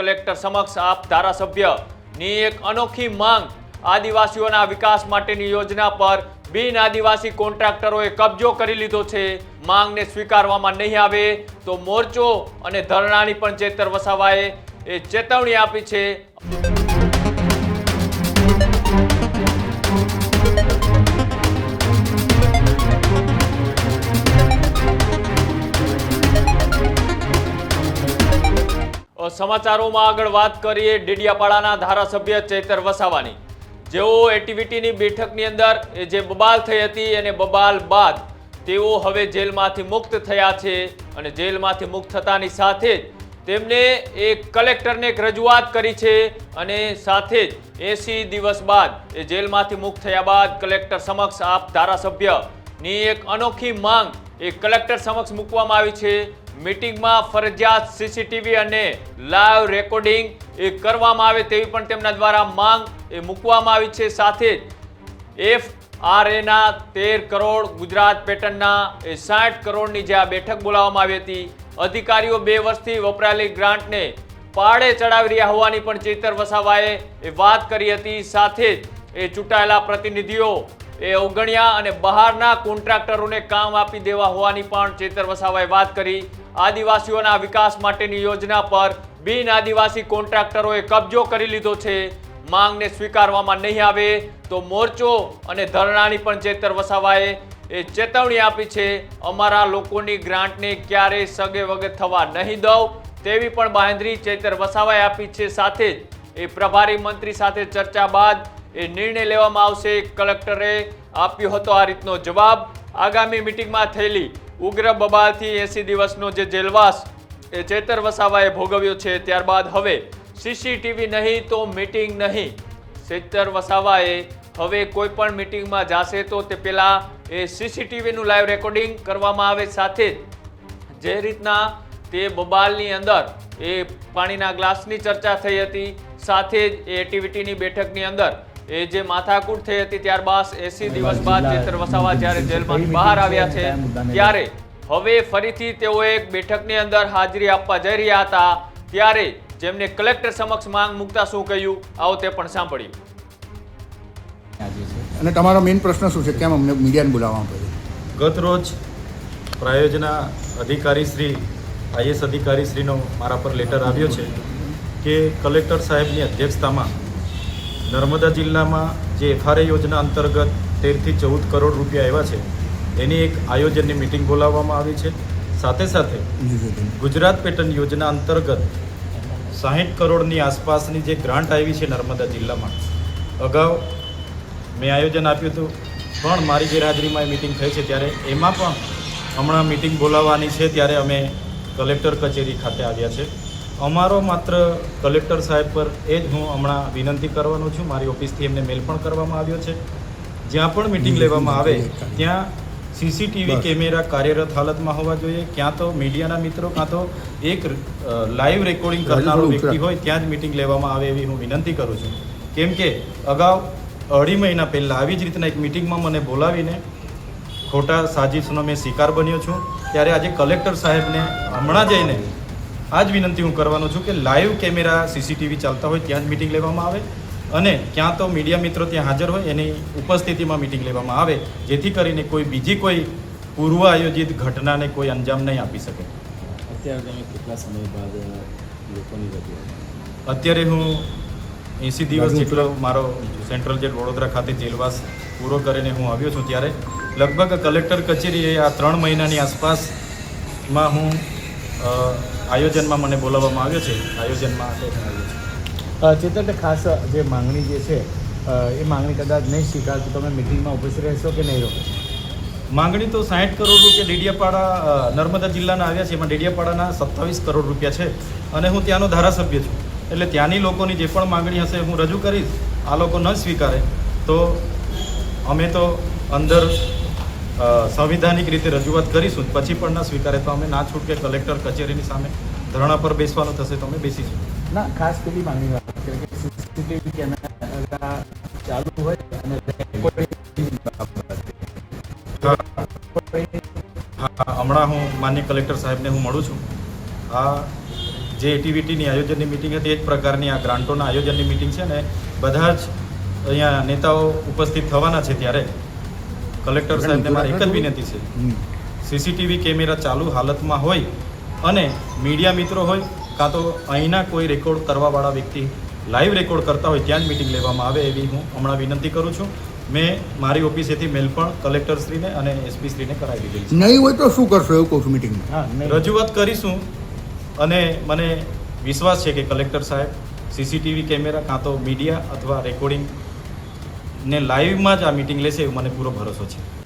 Collector સમક્ષ આપ ધારાસભ્યની એક અનોખી માંગ આદિવાસીઓના વિકાસ માટેની યોજના પર બિન આદિવાસી કોન્ટ્રાક્ટરોએ કબજો કરી લીધો છે. માંગને સ્વીકારવામાં નહીં આવે તો મોરચો અને ધરણાની પણ ચેતર વસાવાએ એ ચેતવણી આપી છે. સમાચારોમાં આગળ વાત કરીએ ડેડિયાપાડાના ધારાસભ્ય ચૈતર વસાવાની. જેઓ એટીવીટીની બેઠકની અંદર જે બબાલ થઈ હતી અને બબાલ બાદ તેઓ હવે જેલમાંથી મુક્ત થયા છે અને જેલમાંથી મુક્ત થતાની સાથે જ તેમને એક કલેક્ટરને એક રજૂઆત કરી છે અને સાથે જ એસી દિવસ બાદ, એ જેલમાંથી મુક્ત થયા બાદ કલેક્ટર સમક્ષ આપ ધારાસભ્યની એક અનોખી માંગ એ કલેક્ટર સમક્ષ મૂકવામાં આવી છે. મીટિંગમાં ફરજિયાત સીસીટીવી અને લાઈવ રેકોર્ડિંગ એ કરવામાં આવે તેવી પણ તેમના દ્વારા માંગ એ મૂકવામાં આવી છે. સાથે જ એફ આર એના તેર કરોડ ગુજરાત પેટર્નના એ સાઠ કરોડની જે આ બેઠક બોલાવવામાં આવી હતી, અધિકારીઓ બે વર્ષથી વપરાયેલી ગ્રાન્ટને પાડે ચડાવી રહ્યા હોવાની પણ ચેતર વસાવાએ એ વાત કરી હતી. સાથે જ એ ચૂંટાયેલા પ્રતિનિધિઓ એ અવગણ્યા અને બહારના કોન્ટ્રાક્ટરોને કામ આપી દેવા હોવાની પણ ચેતર વસાવાએ વાત કરી. આદિવાસીઓના વિકાસ માટેની યોજના પર બિન આદિવાસી કોન્ટ્રાક્ટરોએ કબજો કરી લીધો છે. માંગને સ્વીકારવામાં નહીં આવે તો મોરચો અને ધરણાની પણ ચેતર વસાવાએ એ ચેતવણી આપી છે. અમારા લોકોની ગ્રાન્ટને ક્યારેય સગે વગે થવા નહીં દઉં તેવી પણ બાંધરી ચેતર વસાવાએ આપી છે સાથે જ. એ પ્રભારી મંત્રી સાથે ચર્ચા બાદ એ નિર્ણય લેવામાં આવશે. કલેક્ટરે આપ્યો હતો આ રીતનો જવાબ. આગામી મિટિંગમાં થયેલી ઉગ્ર બબાલથી એસી દિવસનો જે જેલવાસ એ ચેતર વસાવાએ ભોગવ્યો છે, ત્યારબાદ હવે સીસીટીવી નહીં તો મિટિંગ નહીં. ચેતર વસાવાએ હવે કોઈ પણ મિટિંગમાં જાશે તો તે પહેલાં એ સીસીટીવીનું લાઈવ રેકોર્ડિંગ કરવામાં આવે સાથે જ. રીતના તે બબાલની અંદર એ પાણીના ગ્લાસની ચર્ચા થઈ હતી, સાથે જ એ એક્ટિવિટીની બેઠકની અંદર એ જે માથાકૂટ થઈ હતી ત્યારબાદ એસી દિવસ બાદ ચેતર વસાવા જ્યારે જેલમાંથી બહાર આવ્યા છે ત્યારે હવે ફરીથી તેઓ એક બેઠકની અંદર હાજરી આપવા જઈ રહ્યા હતા. ત્યારે જેમને કલેક્ટર સમક્ષ માંગ મૂકતા શું કહ્યું? આવો તે પણ સાંભળ્યું અને તમારો મેઇન પ્રશ્ન શું છે? કેમ અમને મીડિયાને બોલાવવામાં પડ્યું ગત રોજ પ્રાયોજના અધિકારી શ્રી આઈએસ અધિકારી શ્રીનો મારા પર લેટર આવ્યો છે કે કલેક્ટર સાહેબની અધ્યક્ષતામાં નર્મદા જિલ્લામાં જે એફઆરએ યોજના અંતર્ગત તેરથી ચૌદ કરોડ રૂપિયા આવ્યા છે, એની એક આયોજનની મિટિંગ બોલાવવામાં આવી છે. સાથે સાથે ગુજરાત પેટર્ન યોજના અંતર્ગત સાહીઠ કરોડની આસપાસની જે ગ્રાન્ટ આવી છે નર્મદા જિલ્લામાં, અગાઉ મેં આયોજન આપ્યું હતું, પણ મારી ગેરહાજરીમાં એ મિટિંગ થઈ છે ત્યારે એમાં પણ હમણાં મિટિંગ બોલાવવાની છે ત્યારે અમે કલેક્ટર કચેરી ખાતે આવ્યા છે. અમારો માત્ર કલેક્ટર સાહેબ પર એ જ હું હમણાં વિનંતી કરવાનો છું. મારી ઓફિસથી એમને મેલ પણ કરવામાં આવ્યો છે. જ્યાં પણ મિટિંગ લેવામાં આવે ત્યાં સીસીટીવી કેમેરા કાર્યરત હાલતમાં હોવા જોઈએ. ક્યાં તો મીડિયાના મિત્રો કાં તો એક લાઈવ રેકોર્ડિંગ કરનારો વ્યક્તિ હોય ત્યાં જ મિટિંગ લેવામાં આવે એવી હું વિનંતી કરું છું. કેમ કે અગાઉ અઢી મહિના પહેલાં આવી જ રીતના એક મિટિંગમાં મને બોલાવીને ખોટા સાજિશનો મેં શિકાર બન્યો છું. ત્યારે આજે કલેક્ટર સાહેબને હમણાં જઈને આ જ વિનંતી હું કરવાનો છું કે લાઈવ કેમેરા સીસીટીવી ચાલતા હોય ત્યાં જ મિટિંગ લેવામાં આવે અને ક્યાં તો મીડિયા મિત્રો ત્યાં હાજર હોય એની ઉપસ્થિતિમાં મિટિંગ લેવામાં આવે જેથી કરીને કોઈ બીજી કોઈ પૂર્વ આયોજિત ઘટનાને કોઈ અંજામ નહીં આપી શકે. અત્યારે તમે કેટલા સમય બાદ લોકોની અત્યારે હું એંસી દિવસ જેટલો મારો સેન્ટ્રલ જેલ વડોદરા ખાતે જેલવાસ પૂરો કરીને હું આવ્યો છું ત્યારે લગભગ કલેક્ટર કચેરીએ આ ત્રણ મહિનાની આસપાસમાં હું આયોજનમાં મને બોલાવવામાં આવ્યો છે. આયોજનમાં આવ્યો છું. ચેતન ખાસ જે માંગણી જે છે એ માંગણી કદાચ નહીં સ્વીકાર તો તમે મિટિંગમાં ઉપસ્થિત રહેશો કે નહીં રહો? માંગણી તો સાઠ કરોડ રૂપિયા ડેડિયાપાડા નર્મદા જિલ્લાના આવ્યા છે. એમાં ડેડિયાપાડાના સત્તાવીસ કરોડ રૂપિયા છે. અને હું ત્યાંનો ધારાસભ્ય છું. એટલે ત્યાંની લોકોની જે પણ માંગણી હશે હું રજૂ કરીશ. આ લોકો ન સ્વીકારે. તો અમે તો અંદર સંવિધાનિક રીતે રજૂઆત કરીશું પછી પણ ન સ્વીકારે તો અમે ના છૂટકે કલેક્ટર કચેરીની સામે ધરણા પર બેસવાનું થશે તો અમે બેસીશું. ના ખાસ પેલી માંગણી વાત કે સીસીટીવી કેમેરા ચાલુ હોય અને હમણાં હું માન્ય કલેક્ટર સાહેબને હું મળું છું. આ જે એટીવીટીની આયોજનની મિટિંગ હતી એ જ પ્રકારની આ ગ્રાન્ટોના આયોજનની મિટિંગ છે ને બધા જ અહીંયા નેતાઓ ઉપસ્થિત થવાના છે ત્યારે. કલેક્ટર સાહેબને મારી એક જ વિનંતી છે. સીસીટીવી કેમેરા ચાલુ હાલતમાં હોય અને મીડિયા મિત્રો હોય કાં તો અહીંના કોઈ રેકોર્ડ કરવાવાળા વ્યક્તિ લાઈવ રેકોર્ડ કરતા હોય ત્યાં જ મિટિંગ લેવામાં આવે એવી હું હમણાં વિનંતી કરું છું. મેં મારી ઓફિસેથી મેલ પણ કલેક્ટરશ્રીને અને એસપીશ્રીને કરાવી દીધી નહીં હોય તો શું કરશો એવું કહું છું મિટિંગમાં? હા રજૂઆત કરીશું અને મને વિશ્વાસ છે કે કલેક્ટર સાહેબ સીસીટીવી કેમેરા કાં તો મીડિયા અથવા રેકોર્ડિંગ ને લાઈવમાં જ આ મિટિંગ લેશે એવો મને પૂરો ભરોસો છે.